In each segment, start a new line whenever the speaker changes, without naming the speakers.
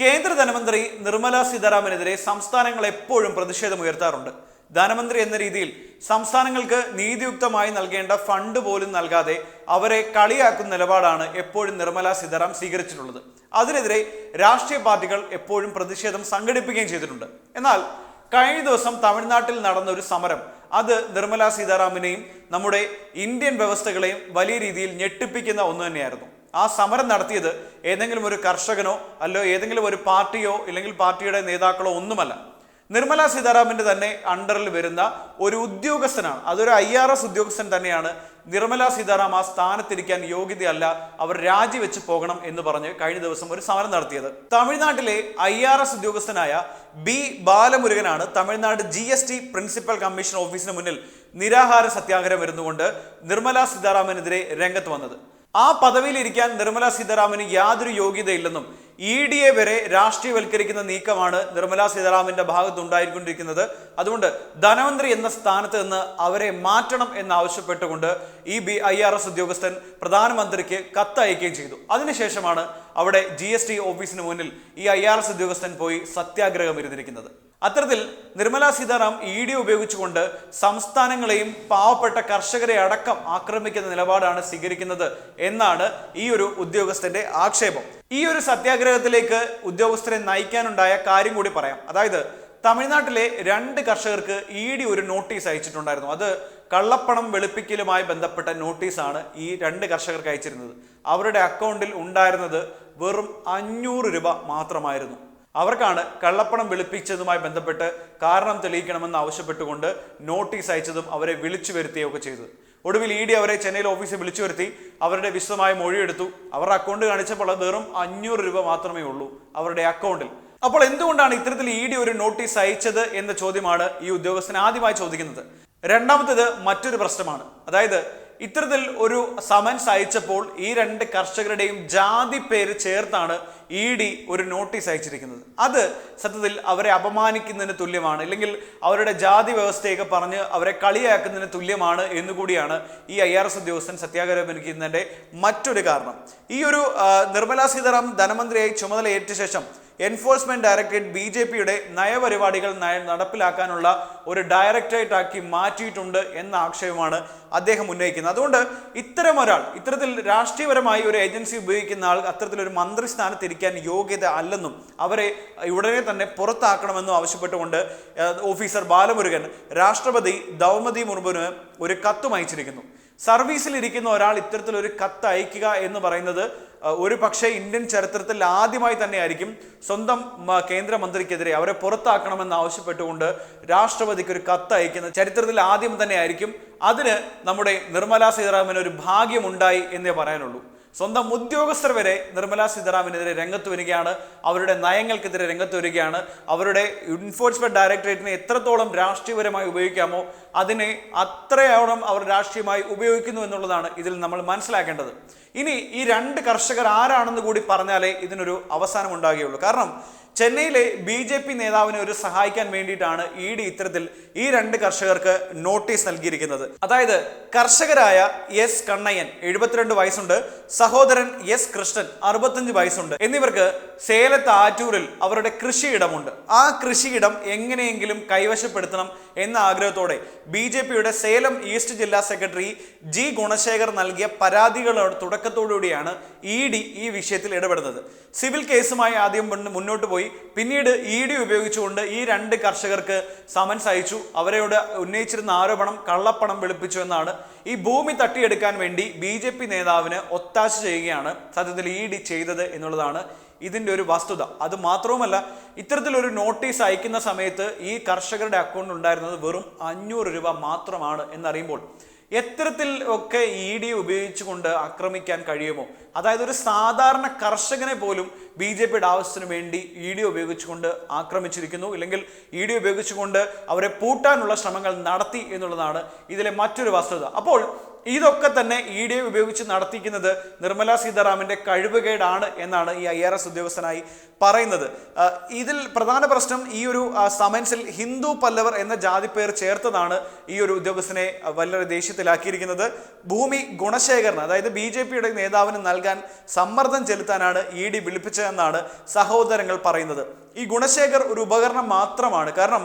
കേന്ദ്ര ധനമന്ത്രി നിർമ്മല സീതാരാമനെതിരെ സംസ്ഥാനങ്ങൾ എപ്പോഴും പ്രതിഷേധം ഉയർത്താറുണ്ട്. ധനമന്ത്രി എന്ന രീതിയിൽ സംസ്ഥാനങ്ങൾക്ക് നീതിയുക്തമായി നൽകേണ്ട ഫണ്ട് പോലും നൽകാതെ അവരെ കളിയാക്കുന്ന നിലപാടാണ് എപ്പോഴും നിർമ്മല സീതാറാം സ്വീകരിച്ചിട്ടുള്ളത്. അതിനെതിരെ രാഷ്ട്രീയ പാർട്ടികൾ എപ്പോഴും പ്രതിഷേധം സംഘടിപ്പിക്കുകയും ചെയ്തിട്ടുണ്ട്. എന്നാൽ കഴിഞ്ഞ ദിവസം തമിഴ്നാട്ടിൽ നടന്ന ഒരു സമരം അത് നിർമ്മല സീതാറാമിനെയും നമ്മുടെ ഇന്ത്യൻ വ്യവസ്ഥകളെയും വലിയ രീതിയിൽ ഞെട്ടിപ്പിക്കുന്ന ഒന്ന് തന്നെയായിരുന്നു. ആ സമരം നടത്തിയത് ഏതെങ്കിലും ഒരു കർഷകനോ അല്ലോ ഏതെങ്കിലും ഒരു പാർട്ടിയോ ഇല്ലെങ്കിൽ പാർട്ടിയുടെ നേതാക്കളോ ഒന്നുമല്ല. നിർമ്മല സീതാരാമന്റെ തന്നെ അണ്ടറിൽ വരുന്ന ഒരു ഉദ്യോഗസ്ഥനാണ്. അതൊരു ഐ ആർ എസ് ഉദ്യോഗസ്ഥൻ തന്നെയാണ് നിർമ്മല സീതാറാം ആ സ്ഥാനത്തിരിക്കാൻ യോഗ്യതയല്ല അവർ രാജിവെച്ച് പോകണം എന്ന് പറഞ്ഞ് കഴിഞ്ഞ ദിവസം ഒരു സമരം നടത്തിയത്. തമിഴ്നാട്ടിലെ ഐ ആർ എസ് ഉദ്യോഗസ്ഥനായ B ബാലമുരുകനാണ് Tamil Nadu G S T principal commission ഓഫീസിന് മുന്നിൽ നിരാഹാര സത്യാഗ്രഹം വരുന്നുകൊണ്ട് നിർമ്മല സീതാരാമനെതിരെ രംഗത്ത് വന്നത്. ആ പദവിയിലിരിക്കാൻ നിർമ്മല സീതാരാമന് യാതൊരു യോഗ്യതയില്ലെന്നും ഇ ഡി എ വരെ രാഷ്ട്രീയവൽക്കരിക്കുന്ന നീക്കമാണ് നിർമ്മല സീതാരാമന്റെ ഭാഗത്ത് ഉണ്ടായിക്കൊണ്ടിരിക്കുന്നത് അതുകൊണ്ട് ധനമന്ത്രി എന്ന സ്ഥാനത്ത് നിന്ന് അവരെ മാറ്റണം എന്നാവശ്യപ്പെട്ടുകൊണ്ട് ഈ ബി ഐ ആർ എസ് ഉദ്യോഗസ്ഥൻ പ്രധാനമന്ത്രിക്ക് കത്തയക്കുകയും ചെയ്തു. അതിനുശേഷമാണ് അവിടെ ജി എസ് ടി ഓഫീസിന് മുന്നിൽ ഈ ഐ ആർ എസ് ഉദ്യോഗസ്ഥൻ പോയി സത്യാഗ്രഹം ഇരുന്നിരിക്കുന്നത്. അത്തരത്തിൽ നിർമ്മല സീതാറാം ഇ ഡി ഉപയോഗിച്ചുകൊണ്ട് സംസ്ഥാനങ്ങളെയും പാവപ്പെട്ട കർഷകരെ അടക്കം ആക്രമിക്കുന്ന നിലപാടാണ് സ്വീകരിക്കുന്നത് എന്നാണ് ഈ ഒരു ഉദ്യോഗസ്ഥന്റെ ആക്ഷേപം. ഈ ഒരു സത്യാഗ്രഹത്തിലേക്ക് ഉദ്യോഗസ്ഥരെ നയിക്കാനുണ്ടായ കാര്യം കൂടി പറയാം. അതായത് തമിഴ്നാട്ടിലെ രണ്ട് കർഷകർക്ക് ഇ ഡി ഒരു നോട്ടീസ് അയച്ചിട്ടുണ്ടായിരുന്നു. അത് കള്ളപ്പണം വെളുപ്പിക്കലുമായി ബന്ധപ്പെട്ട നോട്ടീസാണ് ഈ രണ്ട് കർഷകർക്ക് അയച്ചിരുന്നത്. അവരുടെ അക്കൗണ്ടിൽ ഉണ്ടായിരുന്നത് വെറും അഞ്ഞൂറ് രൂപ മാത്രമായിരുന്നു. അവർക്കാണ് കള്ളപ്പണം വെളുപ്പിച്ചതുമായി ബന്ധപ്പെട്ട് കാരണം തെളിയിക്കണമെന്ന് ആവശ്യപ്പെട്ടുകൊണ്ട് നോട്ടീസ് അയച്ചതും അവരെ വിളിച്ചു വരുത്തുകയൊക്കെ ചെയ്തത് ഒടുവിൽ ഇ ഡി അവരെ ചെന്നൈയിൽ ഓഫീസിൽ വിളിച്ചു വരുത്തി അവരുടെ വിശദമായ മൊഴിയെടുത്തു. അവരുടെ അക്കൗണ്ട് കാണിച്ചപ്പോൾ വെറും അഞ്ഞൂറ് രൂപ മാത്രമേ ഉള്ളൂ അവരുടെ അക്കൗണ്ടിൽ. അപ്പോൾ എന്തുകൊണ്ടാണ് ഇത്തരത്തിൽ ഇ ഡി ഒരു നോട്ടീസ് അയച്ചത് എന്ന ചോദ്യമാണ് ഈ ഉദ്യോഗസ്ഥൻ ആദ്യമായി ചോദിക്കുന്നത്. രണ്ടാമത്തേത് മറ്റൊരു പ്രശ്നമാണ്. അതായത് ഇത്തരത്തിൽ ഒരു സമൻസ് അയച്ചപ്പോൾ ഈ രണ്ട് കർഷകരുടെയും ജാതി പേര് ചേർത്താണ് ഇ ഡി ഒരു നോട്ടീസ് അയച്ചിരിക്കുന്നത്. അത് സത്യത്തിൽ അവരെ അപമാനിക്കുന്നതിന് തുല്യമാണ്. അല്ലെങ്കിൽ അവരുടെ ജാതി വ്യവസ്ഥയൊക്കെ പറഞ്ഞ് അവരെ കളിയാക്കുന്നതിന് തുല്യമാണ് എന്നുകൂടിയാണ് ഈ ഐ ആർ എസ് ഉദ്യോഗസ്ഥൻ സത്യാഗ്രഹം മറ്റൊരു കാരണം. ഈ ഒരു നിർമ്മലാ സീതാറാം ധനമന്ത്രിയായി ചുമതലയേറ്റ ശേഷം എൻഫോഴ്സ്മെന്റ് ഡയറക്ടറേറ്റ് ബി ജെ പിയുടെ നയപരിപാടികൾ നടപ്പിലാക്കാനുള്ള ഒരു ഡയറക്ടറേറ്റ് ആക്കി മാറ്റിയിട്ടുണ്ട് എന്ന ആക്ഷേപമാണ് അദ്ദേഹം ഉന്നയിക്കുന്നത്. അതുകൊണ്ട് ഇത്തരം ഒരാൾ ഇത്തരത്തിൽ രാഷ്ട്രീയപരമായി ഒരു ഏജൻസി ഉപയോഗിക്കുന്ന ആൾ അത്തരത്തിലൊരു മന്ത്രി സ്ഥാനത്തിരിക്കാൻ യോഗ്യത അല്ലെന്നും അവരെ ഉടനെ തന്നെ പുറത്താക്കണമെന്നും ആവശ്യപ്പെട്ടുകൊണ്ട് ഓഫീസർ ബാലമുരുകൻ രാഷ്ട്രപതി ദൗമതി മുർമുവിന് ഒരു കത്തും അയച്ചിരിക്കുന്നു. സർവീസിൽ ഇരിക്കുന്ന ഒരാൾ ഇത്തരത്തിലൊരു കത്ത് അയക്കുക എന്ന് പറയുന്നത് ഒരു പക്ഷേ ഇന്ത്യൻ ചരിത്രത്തിൽ ആദ്യമായി തന്നെയായിരിക്കും സ്വന്തം കേന്ദ്രമന്ത്രിക്കെതിരെ അവരെ പുറത്താക്കണമെന്ന് ആവശ്യപ്പെട്ടുകൊണ്ട് രാഷ്ട്രപതിക്ക് ഒരു കത്ത് അയക്കുന്ന ചരിത്രത്തിൽ ആദ്യം തന്നെയായിരിക്കും. അതിന് നമ്മുടെ നിർമ്മലാ സീതാരാമന് ഒരു ഭാഗ്യമുണ്ടായി എന്നേ പറയാനുള്ളൂ. സ്വന്തം ഉദ്യോഗസ്ഥർ വരെ നിർമ്മലാ സീതാരാമനെതിരെ രംഗത്ത് വരികയാണ്. അവരുടെ നയങ്ങൾക്കെതിരെ രംഗത്ത് വരികയാണ്. അവരുടെ എൻഫോഴ്സ്മെന്റ് ഡയറക്ടറേറ്റിനെ എത്രത്തോളം രാഷ്ട്രീയപരമായി ഉപയോഗിക്കാമോ അതിനെ അത്രയോളം അവർ രാഷ്ട്രീയമായി ഉപയോഗിക്കുന്നു എന്നുള്ളതാണ് ഇതിൽ നമ്മൾ മനസ്സിലാക്കേണ്ടത്. ഇനി ഈ രണ്ട് കർഷകർ ആരാണെന്ന് കൂടി പറഞ്ഞാലേ ഇതിനൊരു അവസാനം ഉണ്ടാകുകയുള്ളൂ. കാരണം ചെന്നൈയിലെ ബി ജെ പി നേതാവിനെ ഒരു സഹായിക്കാൻ വേണ്ടിയിട്ടാണ് ഇ ഡി ഇത്തരത്തിൽ ഈ രണ്ട് കർഷകർക്ക് നോട്ടീസ് നൽകിയിരിക്കുന്നത്. അതായത് കർഷകരായ എസ് കണ്ണയ്യൻ എഴുപത്തിരണ്ട് വയസ്സുണ്ട് സഹോദരൻ എസ് കൃഷ്ണൻ അറുപത്തഞ്ച് വയസ്സുണ്ട് എന്നിവർക്ക് സേലത്ത് ആറ്റൂരിൽ അവരുടെ കൃഷിയിടമുണ്ട്. ആ കൃഷിയിടം എങ്ങനെയെങ്കിലും കൈവശപ്പെടുത്തണം എന്ന ആഗ്രഹത്തോടെ ബി ജെ പിയുടെ സേലം ഈസ്റ്റ് ജില്ലാ സെക്രട്ടറി ജി ഗുണശേഖർ നൽകിയ പരാതികളുടെ തുടക്കത്തോടുകൂടിയാണ് ഇ ഡി ഈ വിഷയത്തിൽ ഇടപെടുന്നത്. സിവിൽ കേസുമായി ആദ്യം മുന്നോട്ട് പോയി. പിന്നീട് ഇ ഡി ഉപയോഗിച്ചുകൊണ്ട് ഈ രണ്ട് കർഷകർക്ക് സമൻസ് അയച്ചു. അവരോട് ഉന്നയിച്ചിരുന്ന ആരോപണം കള്ളപ്പണം വെളുപ്പിച്ചു എന്നാണ്. ഈ ഭൂമി തട്ടിയെടുക്കാൻ വേണ്ടി ബി ജെ പി നേതാവിന് ഒത്താശ ചെയ്യുകയാണ് സത്യത്തിൽ ഇ ഡി ചെയ്തത് എന്നുള്ളതാണ് ഇതിന്റെ ഒരു വസ്തുത. അത് മാത്രവുമല്ല ഇത്തരത്തിലൊരു നോട്ടീസ് അയക്കുന്ന സമയത്ത് ഈ കർഷകരുടെ അക്കൗണ്ടിൽ ഉണ്ടായിരുന്നത് വെറും അഞ്ഞൂറ് രൂപ മാത്രമാണ് എന്നറിയുമ്പോൾ എത്തരത്തിൽ ഒക്കെ ഇ ഡി ഉപയോഗിച്ചുകൊണ്ട് ആക്രമിക്കാൻ കഴിയുമോ? അതായത് ഒരു സാധാരണ കർഷകനെ പോലും ബി ജെ പിയുടെ ആവശ്യത്തിന് വേണ്ടി ഇ ഡി ഉപയോഗിച്ചുകൊണ്ട് ആക്രമിച്ചിരിക്കുന്നു. ഇല്ലെങ്കിൽ ഇ ഡി ഉപയോഗിച്ചുകൊണ്ട് അവരെ പൂട്ടാനുള്ള ശ്രമങ്ങൾ നടത്തി എന്നുള്ളതാണ് ഇതിലെ മറ്റൊരു വസ്തുത. അപ്പോൾ ഇതൊക്കെ തന്നെ ഇ ഡി ഉപയോഗിച്ച് നടത്തിക്കുന്നത് നിർമ്മല സീതാരാമന്റെ കഴിവുകേടാണ് എന്നാണ് ഈ ഐ ആർ എസ് ഉദ്യോഗസ്ഥനായി പറയുന്നത്. ഇതിൽ പ്രധാന പ്രശ്നം ഈ ഒരു സമൻസിൽ ഹിന്ദു പല്ലവർ എന്ന ജാതി പേർ ചേർത്തതാണ് ഈ ഒരു ഉദ്യോഗസ്ഥനെ വല്ലൊരു ദേഷ്യത്തിലാക്കിയിരിക്കുന്നത്. ഭൂമി ഗുണശേഖരന് അതായത് ബി ജെ പിയുടെ നേതാവിന് നൽകാൻ സമ്മർദ്ദം ചെലുത്താനാണ് ഇ ഡി വിളിപ്പിച്ചതെന്നാണ് സഹോദരങ്ങൾ പറയുന്നത്. ഈ ഗുണശേഖർ ഒരു ഉപകരണം മാത്രമാണ്. കാരണം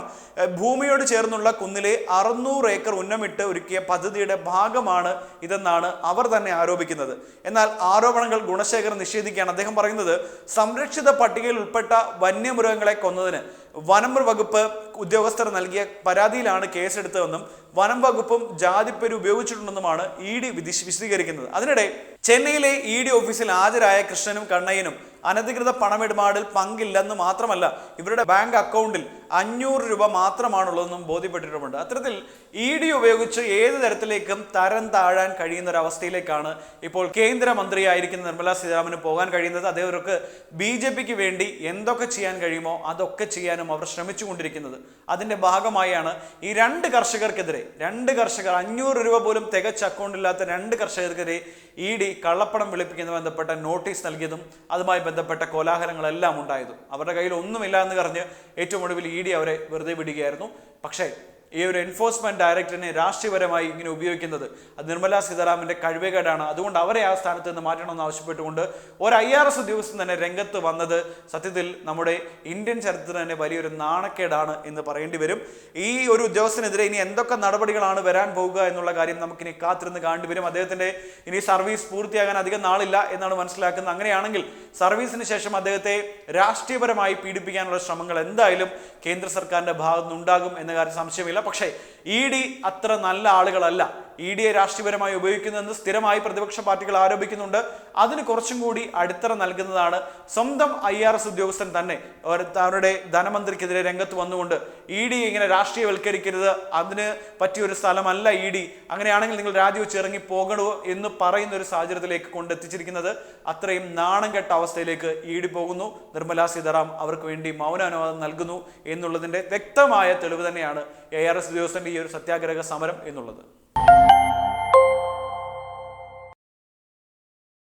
ഭൂമിയോട് ചേർന്നുള്ള കുന്നിലെ അറുന്നൂറ് ഏക്കർ ഉന്നമിട്ട് ഒരുക്കിയ പദ്ധതിയുടെ ഭാഗമാണ് ഇതെന്നാണ് അവർ തന്നെ ആരോപിക്കുന്നത്. എന്നാൽ ആരോപണങ്ങൾ ഗുണശേഖരൻ നിഷേധിക്കുകയാണ്. അദ്ദേഹം പറയുന്നത് സംരക്ഷിത പട്ടികയിൽ ഉൾപ്പെട്ട വന്യമൃഗങ്ങളെ കൊന്നതിന് വനം വകുപ്പ് ഉദ്യോഗസ്ഥർ നൽകിയ പരാതിയിലാണ് കേസെടുത്തതെന്നും വനം വകുപ്പും ജാതിപ്പേര് ഉപയോഗിച്ചിട്ടുണ്ടെന്നുമാണ് ഇ ഡി വിശദീകരിക്കുന്നത്. അതിനിടെ ചെന്നൈയിലെ ഇ ഡി ഓഫീസിൽ ഹാജരായ കൃഷ്ണനും കണ്ണയ്യനും അനധികൃത പണമിടപാടിൽ പങ്കില്ലെന്ന് മാത്രമല്ല ഇവരുടെ ബാങ്ക് അക്കൗണ്ടിൽ അഞ്ഞൂറ് രൂപ മാത്രമാണുള്ളതെന്നും ബോധ്യപ്പെട്ടിട്ടുമുണ്ട്. അത്തരത്തിൽ ഇ ഡി ഉപയോഗിച്ച് ഏത് തരത്തിലേക്കും തരം താഴാൻ കഴിയുന്ന ഒരു അവസ്ഥയിലേക്കാണ് ഇപ്പോൾ കേന്ദ്രമന്ത്രിയായിരിക്കുന്ന നിർമ്മല സീതാരാമന് പോകാൻ കഴിയുന്നത്. അതേവർക്ക് ബി ജെ പിക്ക് വേണ്ടി എന്തൊക്കെ ചെയ്യാൻ കഴിയുമോ അതൊക്കെ ചെയ്യാനും അവർ ശ്രമിച്ചുകൊണ്ടിരിക്കുന്നത്. അതിന്റെ ഭാഗമായാണ് ഈ രണ്ട് കർഷകർക്കെതിരെ രണ്ട് കർഷകർ അഞ്ഞൂറ് രൂപ പോലും തികച്ച അക്കൗണ്ടില്ലാത്ത രണ്ട് കർഷകർക്കെതിരെ ഇ ഡി കള്ളപ്പണം വെളുപ്പിക്കുന്ന ബന്ധപ്പെട്ട നോട്ടീസ് നൽകിയതും അതുമായി ബന്ധപ്പെട്ട കോലാഹലങ്ങളെല്ലാം ഉണ്ടായതും. അവരുടെ കയ്യിൽ ഒന്നുമില്ല എന്ന് പറഞ്ഞ് ഏറ്റവും ഒടുവിൽ ഇ ഡി അവരെ വെറുതെ വിടുകയായിരുന്നു. പക്ഷേ ഈ ഒരു എൻഫോഴ്സ്മെന്റ് ഡയറക്ടറിനെ രാഷ്ട്രീയപരമായി ഇങ്ങനെ ഉപയോഗിക്കുന്നത്. അത് നിർമ്മലാ സീതാരാമന്റെ കഴിവുകേടാണ്. അതുകൊണ്ട് അവരെ ആ സ്ഥാനത്ത് നിന്ന് മാറ്റണമെന്ന് ആവശ്യപ്പെട്ടുകൊണ്ട് ഒരു ഐ ആർ എസ് ഉദ്യോഗസ്ഥൻ തന്നെ രംഗത്ത് വന്നത് സത്യത്തിൽ നമ്മുടെ ഇന്ത്യൻ ചരിത്രത്തിന് തന്നെ വലിയൊരു നാണക്കേടാണ് എന്ന് പറയേണ്ടി വരും. ഈ ഒരു ഉദ്യോഗസ്ഥനെതിരെ ഇനി എന്തൊക്കെ നടപടികളാണ് വരാൻ പോകുക എന്നുള്ള കാര്യം നമുക്കിനി കാത്തിരുന്ന് കാണേണ്ടി വരും. അദ്ദേഹത്തിന്റെ ഇനി സർവീസ് പൂർത്തിയാകാൻ അധികം നാളില്ല എന്നാണ് മനസ്സിലാക്കുന്നത്. അങ്ങനെയാണെങ്കിൽ സർവീസിന് ശേഷം അദ്ദേഹത്തെ രാഷ്ട്രീയപരമായി പീഡിപ്പിക്കാനുള്ള ശ്രമങ്ങൾ എന്തായാലും കേന്ദ്ര സർക്കാരിന്റെ ഭാഗത്തുനിന്നുണ്ടാകും എന്ന കാര്യം സംശയമില്ല. പക്ഷേ ഇ ഡി അത്ര നല്ല ആളുകളല്ല. ഇ ഡിയെ രാഷ്ട്രീയപരമായി ഉപയോഗിക്കുന്നതെന്ന് സ്ഥിരമായി പ്രതിപക്ഷ പാർട്ടികൾ ആരോപിക്കുന്നുണ്ട്. അതിന് കുറച്ചും കൂടി അടിത്തറ നൽകുന്നതാണ് സ്വന്തം ഐ ആർ എസ് ഉദ്യോഗസ്ഥൻ തന്നെ. അവരുടെ ധനമന്ത്രിക്കെതിരെ രംഗത്ത് വന്നുകൊണ്ട് ഇ ഡി ഇങ്ങനെ രാഷ്ട്രീയവൽക്കരിക്കരുത് അതിന് പറ്റിയൊരു സ്ഥലമല്ല ഇ ഡി. അങ്ങനെയാണെങ്കിൽ നിങ്ങൾ രാജിവെച്ച് ഇറങ്ങി പോകണോ എന്ന് പറയുന്ന ഒരു സാഹചര്യത്തിലേക്ക് കൊണ്ടെത്തിച്ചിരിക്കുന്നത് അത്രയും നാണം കെട്ട അവസ്ഥയിലേക്ക് ഇ ഡി പോകുന്നു. നിർമ്മലാ സീതാറാം അവർക്ക് വേണ്ടി മൗനാനുവാദം നൽകുന്നു എന്നുള്ളതിന്റെ വ്യക്തമായ തെളിവ് തന്നെയാണ് എ ആർ എസ് ഉദ്യോഗസ്ഥന്റെ ഈ ഒരു സത്യാഗ്രഹ സമരം എന്നുള്ളത്.